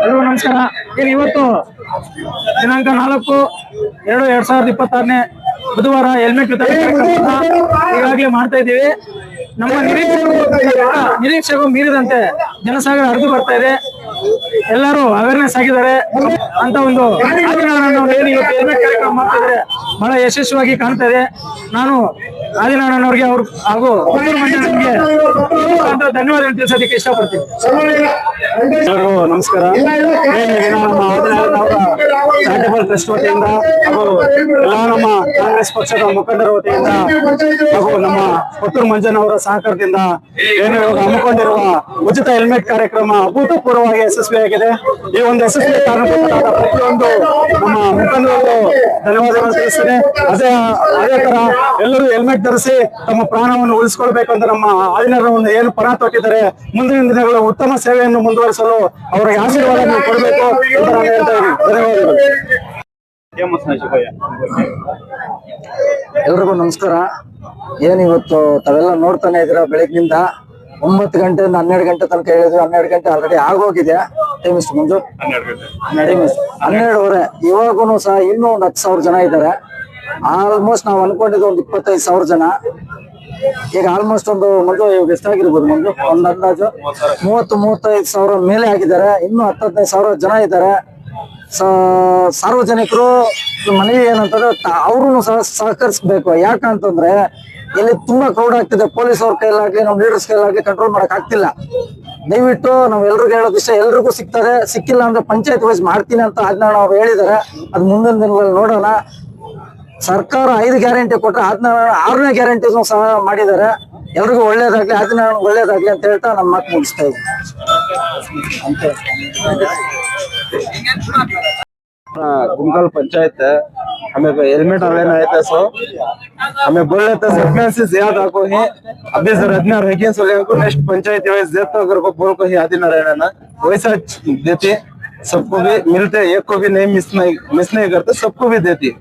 Hello ನಮಸ್ಕಾರ. ಏನು ಇವತ್ತು ದಿನಾಂಕ ನಾಲ್ಕು, ಎರಡು, ಎರಡ್ ಸಾವಿರದ ಇಪ್ಪತ್ತಾರನೇ ಬುಧವಾರ ಹೆಲ್ಮೆಟ್ ಈಗಾಗಲೇ ಮಾಡ್ತಾ ಇದ್ದೀವಿ. ನಮ್ಮ ನಿರೀಕ್ಷೆಗೂ ನಿರೀಕ್ಷೆಗೂ ಮೀರಿದಂತೆ ಜನಸಾಗರ ಹರಿದು ಬರ್ತಾ ಇದೆ. ಎಲ್ಲರೂ ಅವೇರ್ನೆಸ್ ಆಗಿದ್ದಾರೆ. ಅಂತ ಒಂದು ಹೆಲ್ಮೆಟ್ ಕಾರ್ಯಕ್ರಮ ಮಾಡ್ತಾ ಇದ್ದಾರೆ ಬಹಳ ಯಶಸ್ವಿಯಾಗಿ ಕಾಣ್ತಾ ಇದೆ. ನಾನು ಆದಿನಾರಾಯಣವ್ರಿಗೆ ಅವ್ರು ಹಾಗೂ ಪುತ್ತೂರು ಧನ್ಯವಾದ ತಿಳಿಸೋದಕ್ಕೆ ಇಷ್ಟಪಡ್ತೀನಿ. ಎಲ್ಲರಿಗೂ ನಮಸ್ಕಾರ. ಚಾರಿಟಬಲ್ ಟ್ರಸ್ಟ್ ವತಿಯಿಂದ ಹಾಗೂ ಎಲ್ಲ ನಮ್ಮ ಕಾಂಗ್ರೆಸ್ ಪಕ್ಷದ ಮುಖಂಡರ ವತಿಯಿಂದ ಹಾಗೂ ನಮ್ಮ ಪುತ್ತೂರು ಮಂಜನ್ ಅವರ ಸಹಕಾರದಿಂದ ಏನು ಇವಾಗ ಹಮ್ಮಿಕೊಂಡಿರುವ ಉಚಿತ ಹೆಲ್ಮೆಟ್ ಕಾರ್ಯಕ್ರಮ ಅಭೂತಪೂರ್ವವಾಗಿ ಯಶಸ್ವಿಯಾಗಿದೆ ಈ ಒಂದು ಯಶಸ್ವಿ ಪ್ರತಿಯೊಂದು ನಮ್ಮ ಮುಖಂಡರು ಧನ್ಯವಾದಗಳನ್ನು ತಿಳಿಸ್ತೇನೆ. ಅದೇ ಅದೇ ತರ ಎಲ್ಲರೂ ಹೆಲ್ಮೆಟ್ ಧರಿಸಿ ತಮ್ಮ ಪ್ರಾಣವನ್ನು ಉಳಿಸ್ಕೊಳ್ಬೇಕು ಅಂತ ನಮ್ಮ ಆದಿನರವನ್ನು ಏನು ಪಣ ತೊಟ್ಟಿದ್ದಾರೆ. ಮುಂದಿನ ದಿನಗಳು ಉತ್ತಮ ಸೇವೆಯನ್ನು ಮುಂದುವರಿಸಲು ಅವರಿಗೆ ಆಶೀರ್ವಾದ ನೀವು ಕೊಡಬೇಕು ಅಂತ ನಾನು ಹೇಳ್ತಾ ಎಲ್ರಿಗೂ ನಮಸ್ಕಾರ. ಏನಿವತ್ತು ತಾವೆಲ್ಲ ನೋಡ್ತಾನೆ ಇದ್ದೀರಾ ಬೆಳಗ್ಗಿನಿಂದ ಒಂಬತ್ತು ಗಂಟೆಯಿಂದ ಹನ್ನೆರಡು ಗಂಟೆ ತನಕ ಹೇಳಿದ್ರು ಹನ್ನೆರಡು ಗಂಟೆ ಆಲ್ರೆಡಿ ಆಗೋಗಿದೆ. ಟೈಮ್ ಇಷ್ಟು ಮುಂದು ಎಷ್ಟು ಹನ್ನೆರಡುವರೆ. ಇವಾಗೂ ಸಹ ಇನ್ನೂ ಒಂದು ಹತ್ತು ಸಾವಿರ ಜನ ಇದ್ದಾರೆ. ಆಲ್ಮೋಸ್ಟ್ ನಾವು ಅನ್ಕೊಂಡಿದ್ದು ಒಂದು ಇಪ್ಪತ್ತೈದು ಸಾವಿರ ಜನ. ಈಗ ಆಲ್ಮೋಸ್ಟ್ ಒಂದು ಮಗು ಇವಾಗ ಎಷ್ಟಾಗಿರ್ಬೋದು ಮಗು ಒಂದು ಅಂದಾಜು? ಮೂವತ್ತು, ಮೂವತ್ತೈದು ಸಾವಿರ ಮೇಲೆ ಆಗಿದ್ದಾರೆ. ಇನ್ನೂ ಹತ್ತೈದು ಸಾವಿರ ಜನ ಇದ್ದಾರೆ. ಸಾರ್ವಜನಿಕರು ಮನವಿ ಏನಂತಂದ್ರೆ ಅವರು ಸಹ ಸಹಕರಿಸ್ಬೇಕು. ಯಾಕಂತಂದ್ರೆ ಇಲ್ಲಿ ತುಂಬಾ ಕ್ರೌಡ್ ಆಗ್ತಿದೆ. ಪೊಲೀಸ್ ಅವ್ರ ಕೈಲಾಗ್ಲಿ, ನಮ್ಮ ಲೀಡರ್ಸ್ ಕೈಲಾಗ್ಲಿ ಕಂಟ್ರೋಲ್ ಮಾಡಕ್ ಆಗ್ತಿಲ್ಲ. ದಯವಿಟ್ಟು ನಾವ್ ಎಲ್ರಿಗೂ ಹೇಳೋದು ಇಷ್ಟ ಎಲ್ರಿಗೂ ಸಿಗ್ತದೆ. ಸಿಕ್ಕಿಲ್ಲ ಅಂದ್ರೆ ಪಂಚಾಯತ್ ವೈಸ್ ಮಾಡ್ತೀನಿ ಅಂತ ಅದನ್ನ ಅವ್ರು ಹೇಳಿದಾರೆ. ಅದು ಮುಂದಿನ ದಿನಗಳಲ್ಲಿ ನೋಡೋಣ. ಸರ್ಕಾರ ಐದು ಗ್ಯಾರಂಟಿ ಕೊಟ್ಟರೆ ಅದನ್ನ ಆರನೇ ಗ್ಯಾರಂಟಿನೂ ಸಹ ಮಾಡಿದ್ದಾರೆ ಎಲ್ರಿಗೂ ಒಳ್ಳೇದಾಗ್ಲಿ ಅದನ್ನ ಒಳ್ಳೇದಾಗ್ಲಿ ಅಂತ ಹೇಳ್ತಾ ನಮ್ಮ ಮಾತು ಮುಗಿಸ್ತಾ ಇದ್ದೀನಿ. गुमकल पंचायत है हमें हेलमेट लेना है सो हमें बोल रहे थे सरपंच से ज़्यादा को ही अभी सर इतना रह सो को नेक्स्ट पंचायत वाइज देता अगर को बोल को ही आदि नारायण ना वैसा देते सबको भी मिलते एक को भी नहीं मिस नहीं मिस नहीं करते सबको भी देती